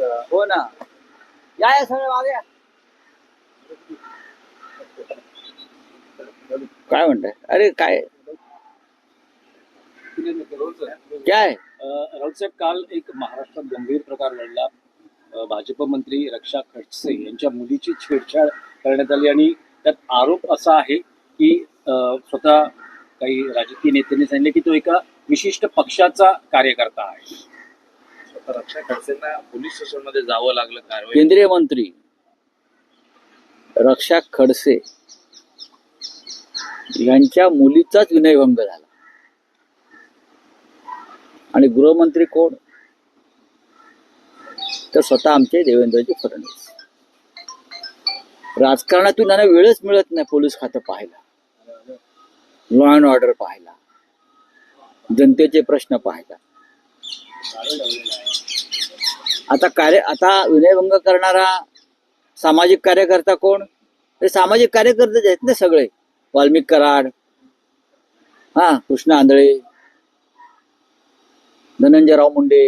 हो ना. या या सगळ्या मागे. काय म्हणताय? अरे काय? काय? राऊत साहेब काल एक महाराष्ट्रात गंभीर प्रकार घडला. भाजप मंत्री रक्षा खडसे यांच्या मुलीची छेडछाड करण्यात आली आणि त्यात आरोप असा आहे की स्वतः काही राजकीय नेत्यांनी सांगितले की तो एका विशिष्ट पक्षाचा कार्यकर्ता आहे. रक्षा खडसेंना पोलीस स्टेशनमध्ये जावं लागलं कारवाई. केंद्रीय मंत्री रक्षा खडसे यांच्या मुलीचाच विनयभंग झाला. आणि गृहमंत्री कोण? तर स्वतः आमचे देवेंद्रजी फडणवीस. राजकारणातून त्यांना वेळच मिळत नाही पोलीस खातं पाहायला. लॉ अँड ऑर्डर पाहायला. जनतेचे प्रश्न पाहायला. आता कार्य आता विनयभंग करणारा सामाजिक कार्यकर्ता कोण? ते सामाजिक कार्यकर्तेच आहेत ना सगळे. वाल्मिक कराड हा कृष्ण आंधळे धनंजयराव मुंडे.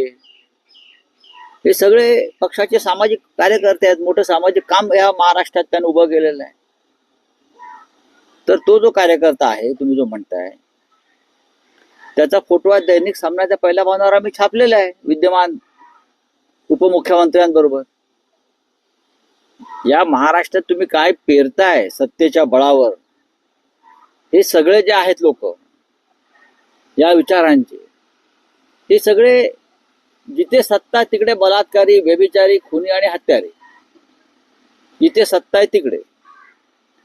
हे सगळे पक्षाचे सामाजिक कार्यकर्ते आहेत. मोठं सामाजिक काम या महाराष्ट्रात त्यांनी उभं केलेलं आहे. तर तो जो कार्यकर्ता आहे तुम्ही जो म्हणताय त्याचा फोटो दैनिक सामन्याच्या पहिल्या पानावर आम्ही छापलेला आहे. विद्यमान उपमुख्यमंत्र्यांबरोबर. या महाराष्ट्रात तुम्ही काय पेरताय सत्तेच्या बळावर? हे सगळे जे आहेत लोक या विचारांचे हे सगळे जिथे सत्ता तिकडे बलात्कारी व्यभिचारी खुनी आणि हत्यारे. जिथे सत्ता आहे तिकडे.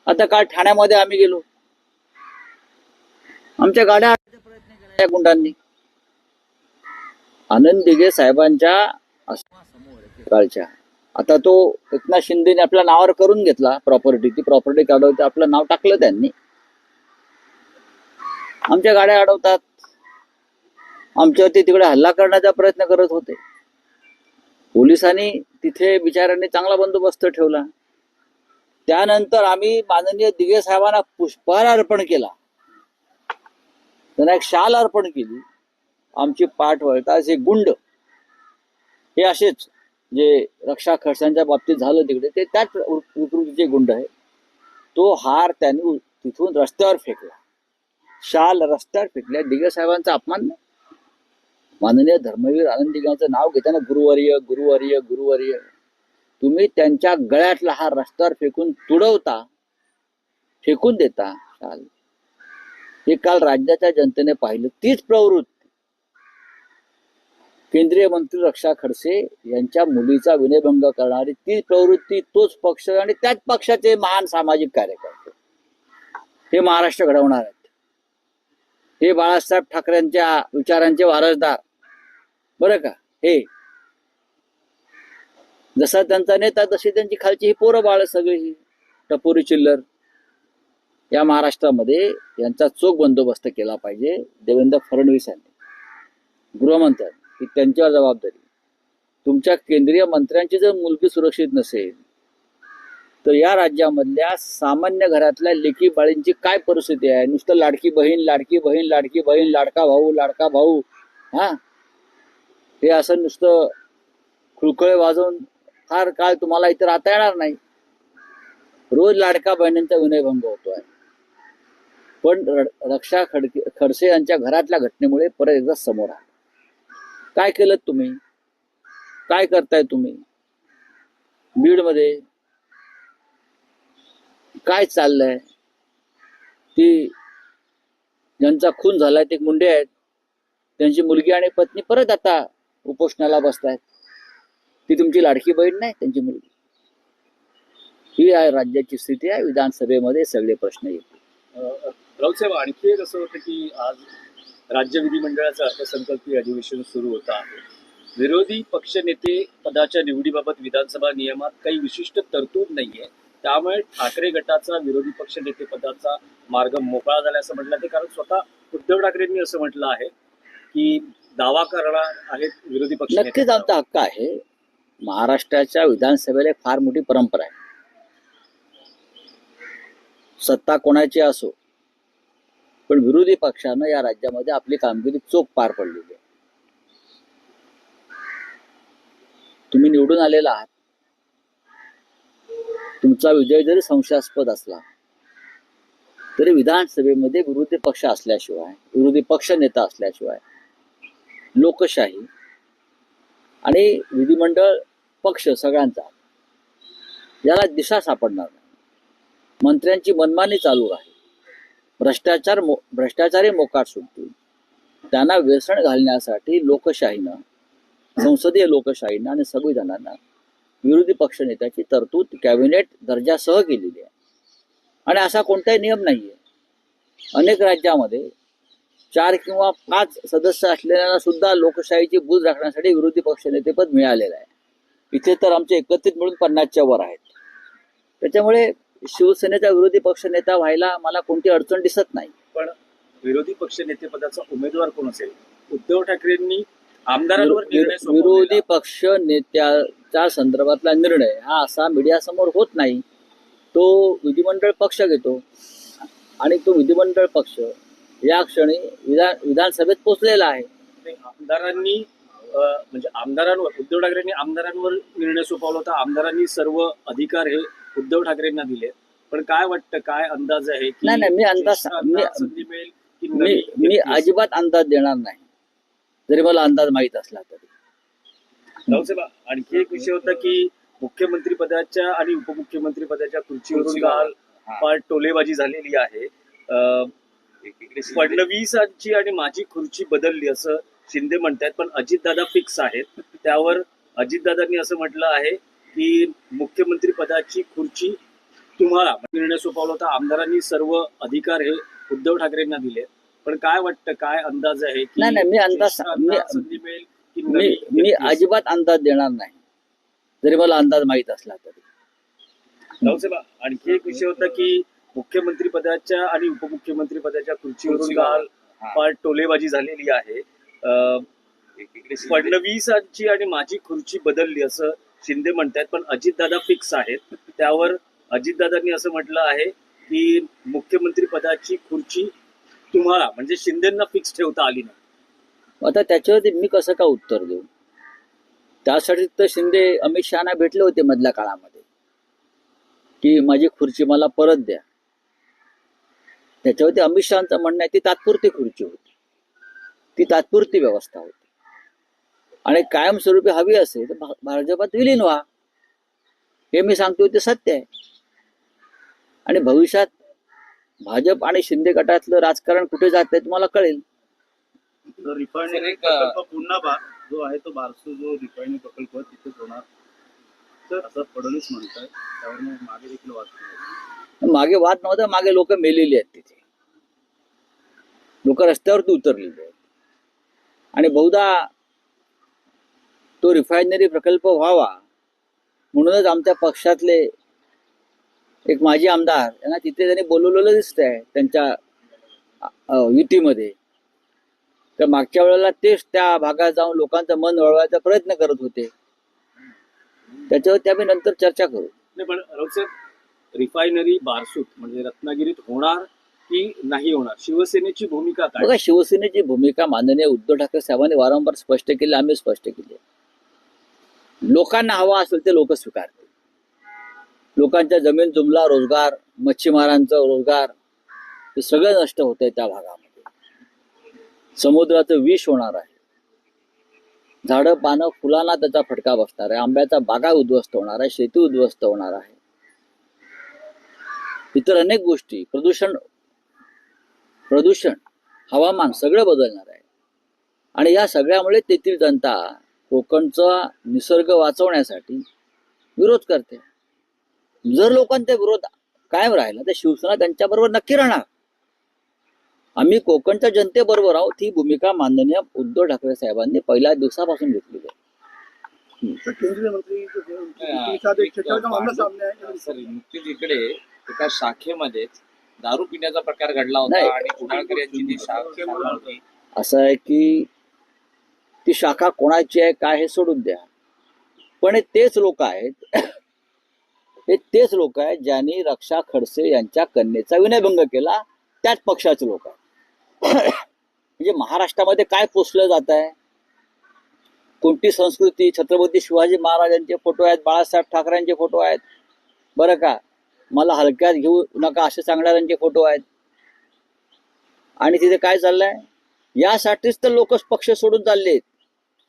आता काल ठाण्यामध्ये आम्ही गेलो. आमच्या गाड्या प्रयत्न केला या गुंडांनी. आनंद दिघे साहेबांच्या कालच्या आता तो एकनाथ शिंदेने आपल्या नावावर करून घेतला प्रॉपर्टी ती प्रॉपर्टी काढवते आपलं नाव टाकलं त्यांनी. आमच्या गाड्या अडवतात. आमच्यावरती तिकडे हल्ला करण्याचा प्रयत्न करत होते. पोलिसांनी तिथे बिचाऱ्यांनी चांगला बंदोबस्त ठेवला. त्यानंतर आम्ही माननीय दिघे साहेबांना पुष्पहार अर्पण केला. त्यांना एक शाल अर्पण केली. आमची पाठ वळता असे गुंड हे असेच जे रक्षा खडसांच्या बाबतीत झालं तिकडे ते त्याच विकृतीचे गुंड आहे तो हार त्यांनी तिथून रस्त्यावर फेकला. शाल रस्त्यावर फेकल्या. दिगे साहेबांचा अपमान नाही. माननीय धर्मवीर आनंद दिगांचं नाव घेताना गुरुवर्य गुरुवर्य गुरुवर्य. तुम्ही त्यांच्या गळ्यातला हा रस्त्यावर फेकून तुडवता फेकून देता शाल. हे काल राज्याच्या जनतेने पाहिलं. तीच प्रवृत्ती केंद्रीय मंत्री रक्षा खडसे यांच्या मुलीचा विनयभंग करणारी ती प्रवृत्ती तोच पक्ष आणि त्याच पक्षाचे महान सामाजिक कार्यकर्ते. हे महाराष्ट्र घडवणार आहेत. हे बाळासाहेब ठाकरेंच्या विचारांचे वारसदार. बरं का? हे. जसा त्यांचा नेता तशी त्यांची खालची ही पोरं बाळ सगळी. ही टपोरी चिल्लर. या महाराष्ट्रामध्ये यांचा चोख बंदोबस्त केला पाहिजे देवेंद्र फडणवीस यांनी. गृहमंत्र्यांनी. ही त्यांच्यावर जबाबदारी. तुमच्या केंद्रीय मंत्र्यांची जर मुलगी सुरक्षित नसेल तर या राज्यामधल्या सामान्य घरातल्या लेकी बाळींची काय परिस्थिती आहे? नुसतं लाडकी बहीण लाडकी बहीण लाडकी बहीण लाडका भाऊ लाडका भाऊ हा? हे असं नुसतं खुळखळे वाजवून फार काळ तुम्हाला इथं राहता येणार नाही. रोज लाडका बहिणींचा विनयभंग होतो आहे पण रक्षा खडके खडसे यांच्या घरातल्या घटनेमुळे परत एकदा समोर आला. काय केलं तुम्ही? काय करताय तुम्ही? बीडमध्ये काय चाललंय? ती ज्यांचा खून झालाय ते मुंडे आहेत. त्यांची मुलगी आणि पत्नी परत आता उपोषणाला बसतायत. ती तुमची लाडकी बहीण नाही त्यांची मुलगी. ही आहे राज्याची स्थिती आहे. विधानसभेमध्ये सगळे प्रश्न येतील. राऊत साहेब आणखी एक असं होतं की आज राज्य विधिमंडळाचं अर्थसंकल्पीय अधिवेशन सुरू होतं आहे. विरोधी पक्षनेते पदाच्या निवडीबाबत विधानसभा नियमात काही विशिष्ट तरतूद नाहीये. त्यामुळे ठाकरे गटाचा विरोधी पक्ष नेते पदाचा मार्ग मोकळा झाला असं म्हटलं ते कारण स्वतः उद्धव ठाकरेंनी असं म्हटलं आहे की दावा करणार आहेत विरोधी पक्ष नक्कीच आमचा हक्क आहे. महाराष्ट्राच्या विधानसभेला फार मोठी परंपरा आहे. सत्ता कोणाची असो पण विरोधी पक्षानं या राज्यामध्ये आपली कामगिरी चोख पार पडलेली आहे. तुम्ही निवडून आलेला आहात. तुमचा विजय जरी संशयास्पद असला तरी विधानसभेमध्ये विरोधी पक्ष असल्याशिवाय विरोधी पक्ष नेता असल्याशिवाय लोकशाही आणि विधिमंडळ पक्ष सगळ्यांचा याला दिशा सापडणार नाही. मंत्र्यांची मनमानी चालू राहील भ्रष्टाचार मो भ्रष्टाचारी मोकाट सुटतील. त्यांना व्यसन घालण्यासाठी लोकशाहीनं संसदीय लोकशाहीनं आणि संविधानानं विरोधी पक्षनेत्याची तरतूद कॅबिनेट दर्जासह केलेली आहे. आणि असा कोणताही नियम नाही आहे अनेक राज्यामध्ये चार किंवा पाच सदस्य असलेल्यांना सुद्धा लोकशाहीची भूज राखण्यासाठी विरोधी पक्षनेतेपद मिळालेलं आहे. इथे तर आमचे एकत्रित मिळून पन्नासच्या वर आहेत. त्याच्यामुळे शिवसेनेचा विरोधी पक्षनेता व्हायला मला कोणती अडचण दिसत नाही. पण विरोधी पक्ष नेतेपदाचा उमेदवार कोण असेल? उद्धव ठाकरेंनी आमदारांवर विरोधी. पक्ष नेत्याच्या संदर्भातला निर्णय हा असा मीडियासमोर होत नाही. तो विधिमंडळ पक्ष घेतो आणि तो विधिमंडळ पक्ष या क्षणी विधान विधानसभेत पोचलेला आहे. आमदारांनी म्हणजे आमदारांवर उद्धव ठाकरेंनी आमदारांवर निर्णय सोपवला होता. आमदारांनी सर्व अधिकार हे उद्धव ठाकरेंना दिले. पण काय वाटतं काय अंदाज आहे की नाही, नाही, मी अंदाज- ज्येष्ठांना मी- संधी मिळेल की मी मी? अजिबात अंदाज देणार नाही. जरी मला अंदाज माहीत असला तरी. रावसाहेब आणखी एक विषय होता की मुख्यमंत्री पदाच्या आणि उपमुख्यमंत्री पदाच्या खुर्चीवरून काल हा. फार टोलेबाजी झालेली आहे. अं, फडणवीसांची आणि माझी खुर्ची बदलली असं शिंदे म्हणतात पण अजितदादा फिक्स आहेत. त्यावर अजितदादांनी असं म्हटलं आहे की मुख्यमंत्री पदाची खुर्ची तुम्हाला निर्णय सोपवला होता आमदारांनी सर्व अधिकार हे उद्धव ठाकरेंना दिले पण काय वाटतं काय अंदाज आहे की नाही, नाही, मी अंदाज- संधी मिळेल की मी मी? अजिबात अंदाज देणार नाही जरी मला अंदाज माहीत असला तरी रावसाहेब आणखी एक विषय होता की मुख्यमंत्री पदाच्या आणि उपमुख्यमंत्री पदाच्या खुर्चीवरून खुर्चीवर. काल. फार टोलेबाजी झालेली आहे फडणवीसांची आणि माझी खुर्ची बदलली असं शिंदे म्हणतात पण अजितदादा फिक्स आहेत. त्यावर अजितदादांनी असं म्हटलं आहे की मुख्यमंत्री पदाची खुर्ची तुम्हाला म्हणजे शिंदेना फिक्स ठेवता आली नाही. आता त्याच्यावरती मी कसं का उत्तर देऊ? त्यासाठी तर शिंदे अमित शहाना भेटले होते मधल्या काळामध्ये. की माझी खुर्ची मला परत द्या. त्याच्यावरती अमित शहाचं म्हणणं आहे ती तात्पुरती खुर्ची होती. ती तात्पुरती व्यवस्था होती. आणि कायमस्वरूपी हवी असेल तर भाजपात विलीन व्हा. हे मी सांगतो ते सत्य आहे. आणि भविष्यात भाजप आणि शिंदे गटातलं राजकारण कुठे जात आहे तुम्हाला कळेल. पुन्हा जो आहे तो बारसू जो रिफायनरी प्रकल्प तिथेच होणार. तर असं फडणवीस म्हणताय त्यावर मग देखील वाद. मागे वाद नव्हता मागे लोक मेलेली आहेत तिथे. लोक रस्त्यावरती उतरलेली आहेत. आणि बहुधा तो रिफायनरी प्रकल्प व्हावा म्हणूनच आमच्या पक्षातले एक माजी आमदार यांना तिथे त्यांनी बोलवलेलं दिसतंय त्यांच्या अ, अ, युतीमध्ये. तर मागच्या वेळेला तेच त्या भागात जाऊन लोकांचं मन वळवायचा प्रयत्न करत होते. त्याच्यावर ते आम्ही नंतर चर्चा करू. नाही पण राऊतसाहेब रिफायनरी बारसूत म्हणजे रत्नागिरीत होणार की नाही होणार? शिवसेनेची भूमिका काय? बघा शिवसेनेची भूमिका माननीय उद्धव ठाकरे साहेबांनी वारंवार स्पष्ट केली आम्ही स्पष्ट केली. लोकांना हवा असेल ते लोक स्वीकारतील. लोकांच्या जमीन जुमला रोजगार मच्छीमारांचा रोजगार हे सगळं नष्ट होत आहे त्या भागामध्ये. समुद्राचं विष होणार आहे. झाडं पानं फुलांना त्याचा फटका बसणार आहे. आंब्याचा बागा उद्ध्वस्त होणार आहे. शेती उद्ध्वस्त होणार आहे. इतर अनेक गोष्टी प्रदूषण प्रदूषण हवामान सगळं बदलणार आहे. आणि या सगळ्यामुळे तेथील जनता कोकणचा निसर्ग वाचवण्यासाठी विरोध करते. जर लोकांचा विरोध कायम राहिला तर शिवसेना त्यांच्याबरोबर नक्की राहणार. आम्ही कोकणच्या जनतेबरोबर आहोत ही भूमिका माननीय उद्धव ठाकरे साहेबांनी पहिल्या दिवसापासून घेतलेली आहे. नुकतीच इकडे एका शाखेमध्येच दारू पिण्याचा प्रकार घडला नाही. होता आणि कुडाळकर यांची शाखा असं आहे की ती शाखा कोणाची आहे काय हे सोडून द्या. पण हे तेच लोक आहेत हे तेच लोक आहेत ज्यांनी रक्षा खडसे यांच्या कन्येचा विनयभंग केला. त्याच पक्षाचे लोक आहेत. म्हणजे महाराष्ट्रामध्ये काय पोचलं जात आहे? कोणती संस्कृती? छत्रपती शिवाजी महाराजांचे फोटो आहेत बाळासाहेब ठाकरेंचे फोटो आहेत. बरं का? मला हलक्यात घेऊ नका असे सांगणाऱ्यांचे फोटो आहेत. आणि तिथे काय चाललंय? यासाठीच तर लोक पक्ष सोडून चाललेत.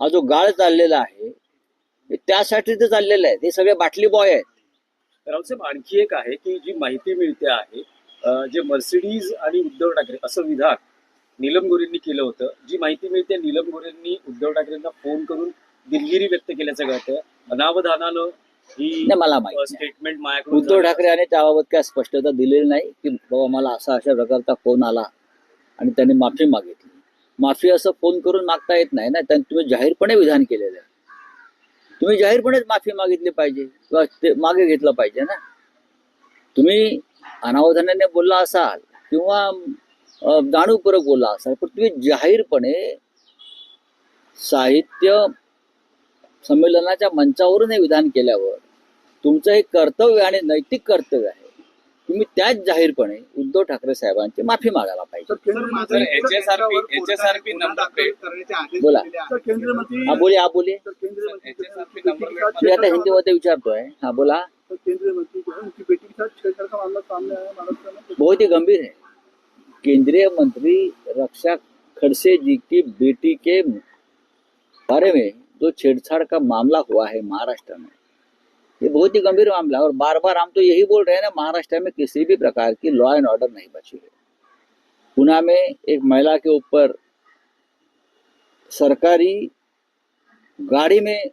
हा जो गाळ चाललेला आहे त्यासाठी तर चाललेलं आहे. ते सगळे बाटली बॉय आहेत. रावसाहेब आणखी एक आहे की जी माहिती मिळते आहे जे मर्सिडीज आणि उद्धव ठाकरे असं विधान नीलम गोरेंनी केलं होतं. जी माहिती मिळते नीलम गोरेंनी उद्धव ठाकरेंना फोन करून दिलगिरी व्यक्त केल्याचं कळतंय अनावधानानं ही मला. स्टेटमेंट माझ्याकडून उद्धव. ठाकरे यांनी त्याबाबत काय स्पष्टता दिलेली नाही की बाबा मला असा अशा प्रकारचा फोन आला आणि त्यांनी माफी मागितली. माफी असं फोन करून मागता येत नाही ना त्यांनी तुम्ही जाहीरपणे विधान केलेलं आहे. तुम्ही जाहीरपणेच माफी मागितली पाहिजे किंवा ते मागे घेतलं पाहिजे ना. तुम्ही अनावधानाने बोलला असाल किंवा अं, जाणीवपूर्वक बोलला असाल पण तुम्ही जाहीरपणे साहित्य संमेलनाच्या मंचावरून हे विधान केल्यावर तुमचं हे कर्तव्य आणि नैतिक कर्तव्य आहे. तुम्ही त्याच जाहीरपणे उद्धव ठाकरे साहेबांची माफी मागायला पाहिजे. तर केंद्रीय सर, मंत्री HSRP HSRP नंबर प्लेट. करण्याचे आदेश बोला. दिलेले आहेत. तर केंद्रीय मंत्री हा बोलिए आप बोलिए तर केंद्रीय मंत्री HSRP बेटी नंबर के साथ मी आता छेड़छाड़ हिंदीमध्ये विचारतोय. हा बोला. तो केंद्रीय मंत्री जो है उनकी बेटी के साथ छेड़छाड़ का मामला सामने आया महाराष्ट्र में बहुत ही गंभीर है. केंद्रीय मंत्री रक्षा खड़से जी की बेटी के बारे में जो छेड़छाड़ का मामला हुआ है महाराष्ट्र में ये बहुत ही गंभीर मामला है और बार बार हम तो यही बोल रहे हैं ना, महाराष्ट्र में किसी भी प्रकार की लॉ एंड ऑर्डर नहीं बची है। पुणे में एक महिला के ऊपर सरकारी गाड़ी में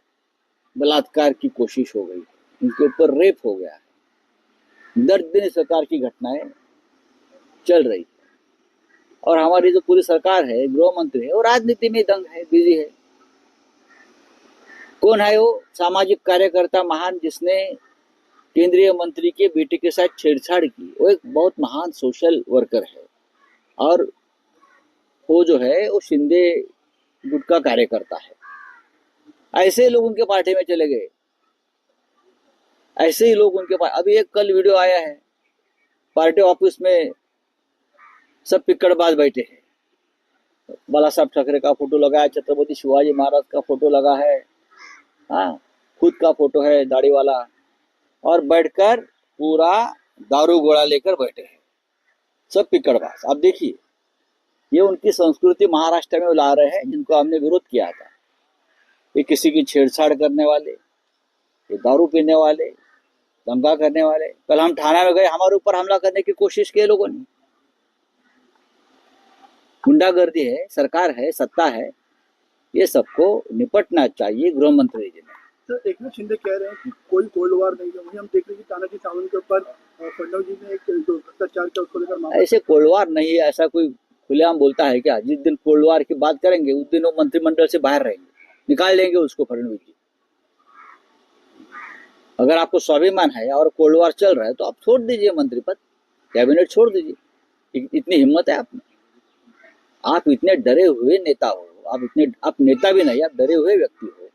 बलात्कार की कोशिश हो गई, उनके ऊपर रेप हो गया है। दर्द दिन इस प्रकार की घटनाएँ चल रही और हमारी जो पूरी सरकार है, गृह मंत्री है, वो राजनीति में दंग है बिज़ी है। कौन है वो? सामाजिक कार्यकर्ता महान जिसने केंद्रीय मंत्री के बेटे के साथ छेड़छाड़ की। वो एक बहुत महान सोशल वर्कर है। और वो जो है, वो शिंदे गुट का कार्यकर्ता है। ऐसे लोग उनके पार्टी में चले गए। ऐसे ही लोग उनके पास अभी एक कल वीडियो आया है। पार्टी ऑफ़िस में सब पिक्कड़बाज बैठे हैं। बाला साहब ठाकरे का फ़ोटो लगा है, छत्रपति शिवाजी महाराज का फ़ोटो लगा है। हाँ खुद का फ़ोटो है, दाढ़ी वाला। और बैठकर पूरा दारू गोला लेकर बैठे हैं। सब पिक्कड़बाज। आप देखिए, ये उनकी संस्कृति महाराष्ट्र में ला रहे हैं, जिनको हमने विरोध किया था। ये किसी की छेड़छाड़ करने वाले, ये दारू पीने वाले, दंगा करने वाले। कल हम थाना में गए, हमारे ऊपर हमला करने की कोशिश की है लोगों ने। गुंडागर्दी है, सरकार है, सत्ता है। ये सबको निपटना चाहिए गृह मंत्री जी ने। तो शिंदे कह रहे हैं कि कोई कोल्ड वार नहीं है। वहीं हम देख रहे हैं कि तानाजी सावंत के ऊपर जी ने एक जो भ्रष्टाचार किया उसको लेकर ऐसे कोल्डवार नहीं है ऐसा कोई खुलेआम बोलता है क्या? जिस दिन कोल्डवार की बात करेंगे उस दिन वो मंत्रिमंडल से बाहर रहेंगे। निकाल लेंगे उसको फडणवीस जी। अगर आपको स्वाभिमान है और कोल्डवार चल रहा है तो आप छोड़ दीजिए मंत्री पद। कैबिनेट छोड़ दीजिए। इतनी हिम्मत है आप में आप इतने डरे हुए नेता हो। आप इतने आप नेता भी नहीं आप डरे हुए व्यक्ति हो।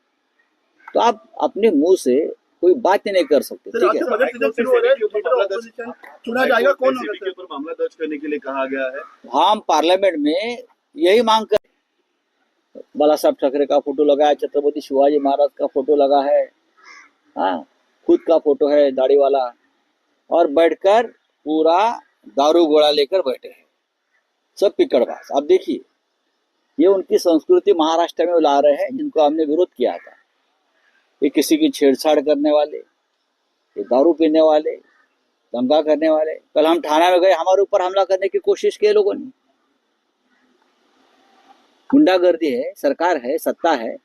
तो आप अपने मुँह से कोई बात नहीं कर सकते ठीक है? से बजट सीज़न शुरू हो रहा है लीडर ऑफ़ ऑपोजिशन चुना जाएगा कौन होगा के सर? ऊपर मामला दर्ज करने के लिए कहा गया है। हम पार्लियामेंट में यही मांग कर बाला साहब ठाकरे का फ़ोटो लगा है छत्रपति शिवाजी महाराज का फ़ोटो लगा है हाँ खुद का फ़ोटो है दाढ़ी वाला और बैठकर पूरा दारू गोड़ा लेकर बैठे हैं। सब पिक्कड़बाज आप देखिए ये उनकी संस्कृति महाराष्ट्र में ला रहे हैं जिनको हमने विरोध किया था। ये किसी की छेड़छाड़ करने वाले ये दारू पीने वाले दंगा करने वाले कल हम थाना में गए हमारे ऊपर हमला करने की कोशिश की है लोगों ने। गुंडागर्दी है सरकार है सत्ता है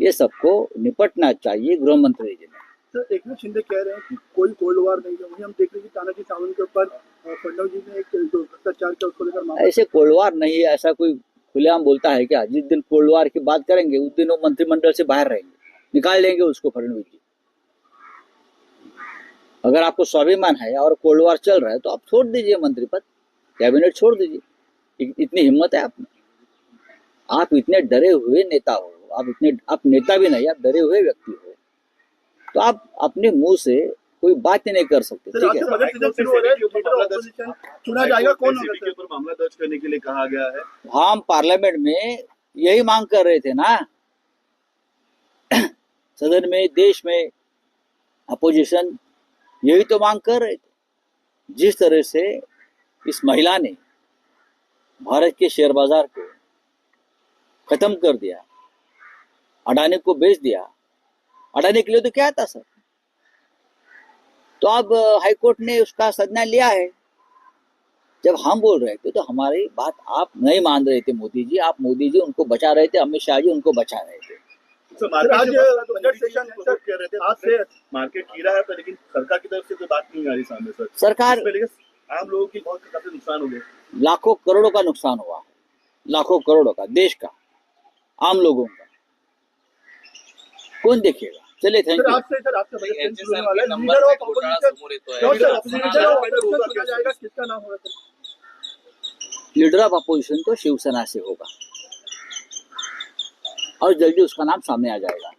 ये सबको निपटना चाहिए गृह मंत्री जी ने। सर शिंदे कह रहे हैं कि कोई कोल्ड वार नहीं है। वहीं हम देख रहे हैं कि तानाजी सावंत के ऊपर जी ने एक भ्रष्टाचार किया उसको लेकर ऐसे कोल्डवार नहीं है ऐसा कोई खुलेआम बोलता है क्या, जिस दिन कोल्डवार की बात करेंगे, उस दिन वो मंत्रिमंडल से बाहर रहेंगे। निकाल लेंगे उसको फडणवीस जी। अगर आपको स्वाभिमान है और कोल्डवार चल रहा है तो आप छोड़ दीजिए मंत्री पद, कैबिनेट छोड़ दीजिए। इतनी हिम्मत है आप में आप इतने डरे हुए नेता हो, आप इतने, आप नेता भी नहीं, आप डरे हुए व्यक्ति हो। तो आप अपने मुँह से कोई बात नहीं कर सकते ठीक है? हो है चुना जाएगा कौन मामला दर्ज करने के लिए कहा गया है। हम पार्लियामेंट में यही मांग कर रहे थे ना। सदन में देश में अपोजिशन यही तो मांग कर रहे थे। जिस तरह से इस महिला ने भारत के शेयर बाज़ार को खत्म कर दिया अडानी को बेच दिया अडानी के लिए तो क्या था सर? तो अब हाईकोर्ट ने उसका संज्ञान लिया है। जब हम बोल रहे थे तो हमारी बात आप नहीं मान रहे थे मोदी जी। आप मोदी जी उनको बचा रहे थे अमित शाह जी उनको बचा रहे थे। मार्केट गिरा है पर लेकिन सरकार की तरफ़ से कोई बात नहीं आ रही सामने सर सरकार आम लोगों की बहुत काफ़ी नुकसान हो गया। लाखों करोड़ों का नुकसान हुआ। है लाखों करोड़ों का देश का आम लोगों का। कौन देखेगा? चलिए thank you leader of opposition leader of opposition तो शिवसेना से होगा। और जल्दी उसका नाम सामने आ जाएगा।